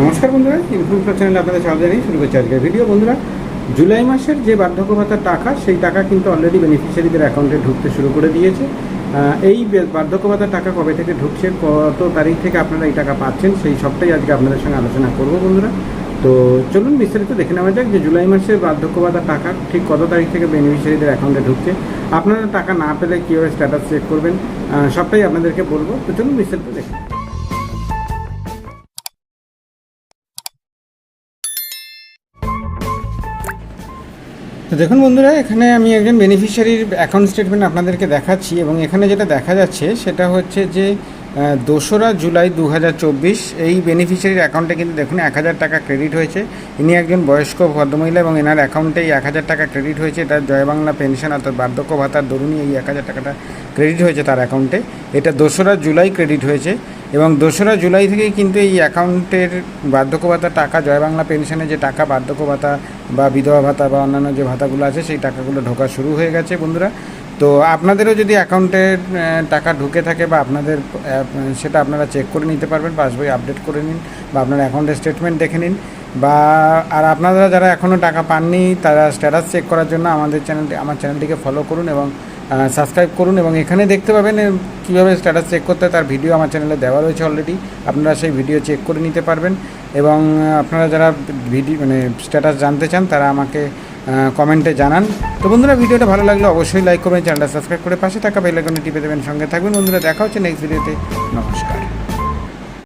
নমস্কার বন্ধুরা ইনফ্লুয়েন্সার চ্যানেলে আপনাদের স্বাগত জানাই শুরু করছি আজকের ভিডিও বন্ধুরা, জুলাই মাসের যে বার্ধক্য ভাতার টাকা, সেই টাকা কিন্তু অলরেডি বেনিফিশিয়ারিদের অ্যাকাউন্টে ঢুকতে শুরু করে দিয়েছে। এই বার্ধক্য ভাতার টাকা কবে থেকে ঢুকছে, কত তারিখ থেকে আপনারা এই টাকা পাচ্ছেন, সেই সবটাই আজকে আপনাদের সঙ্গে আলোচনা করব বন্ধুরা। তো চলুন বিস্তারিত দেখে নেওয়া যাক যে জুলাই মাসের বার্ধক্য ভাতার টাকা ঠিক কত তারিখ থেকে বেনিফিশিয়ারিদের অ্যাকাউন্টে ঢুকছে। আপনারা টাকা না পেলে কীভাবে স্ট্যাটাস চেক করবেন সবটাই আপনাদেরকে বলব। তো চলুন বিস্তারিত দেখে তো দেখুন বন্ধুরা, এখানে আমি একজন বেনিফিশিয়ারির অ্যাকাউন্ট স্টেটমেন্ট আপনাদেরকে দেখাচ্ছি এবং এখানে যেটা দেখা যাচ্ছে সেটা হচ্ছে যে দোসরা জুলাই দু হাজার চব্বিশ এই বেনিফিশিয়ারির অ্যাকাউন্টে কিন্তু দেখুন এক হাজার টাকা ক্রেডিট হয়েছে। ইনি একজন বয়স্ক ভদ্রমহিলা এবং এনার অ্যাকাউন্টে এই এক হাজার টাকা ক্রেডিট হয়েছে। এটা জয় বাংলা পেনশন অর্থাৎ বার্ধক্য ভাতার দরুনই এই এক হাজার টাকাটা ক্রেডিট হয়েছে তার অ্যাকাউন্টে এটা দোসরা জুলাই ক্রেডিট হয়েছে। এবং দোসরা জুলাই থেকেই কিন্তু এই অ্যাকাউন্টের বার্ধক্য ভাতার টাকা, জয় বাংলা পেনশনে যে টাকা বার্ধক্য ভাতা বা বিধবা ভাতা বা অন্যান্য যে ভাতাগুলো আছে, সেই টাকাগুলো ঢোকা শুরু হয়ে গেছে বন্ধুরা। তো আপনাদেরও যদি অ্যাকাউন্টে টাকা ঢুকে থাকে বা আপনাদের সেটা আপনারা চেক করে নিতে পারবেন, পাসবই আপডেট করে নিন বা আপনার অ্যাকাউন্টের স্টেটমেন্ট দেখে নিন। বা, আর আপনারা যারা এখনও টাকা পাননি, তারা স্ট্যাটাস চেক করার জন্য আমাদের চ্যানেলটি, আমার চ্যানেলটিকে ফলো করুন এবং সাবস্ক্রাইব করুন এবং এখানে দেখতে পাবেন কীভাবে স্ট্যাটাস চেক করতে তার ভিডিও আমার চ্যানেলে দেওয়া রয়েছে অলরেডি আপনারা সেই ভিডিও চেক করে নিতে পারবেন এবং আপনারা যারা ভিডিও মানে স্ট্যাটাস জানতে চান, তারা আমাকে কমেন্টে জানান। তো বন্ধুরা ভিডিওটা ভালো লাগলে অবশ্যই লাইক করবেন চ্যানেলটা সাবস্ক্রাইব করে পাশে থাকা বেলাইকনে টিপে দেবেন, সঙ্গে থাকবেন। বন্ধুরা, দেখা হচ্ছে নেক্সট ভিডিওতে নমস্কার।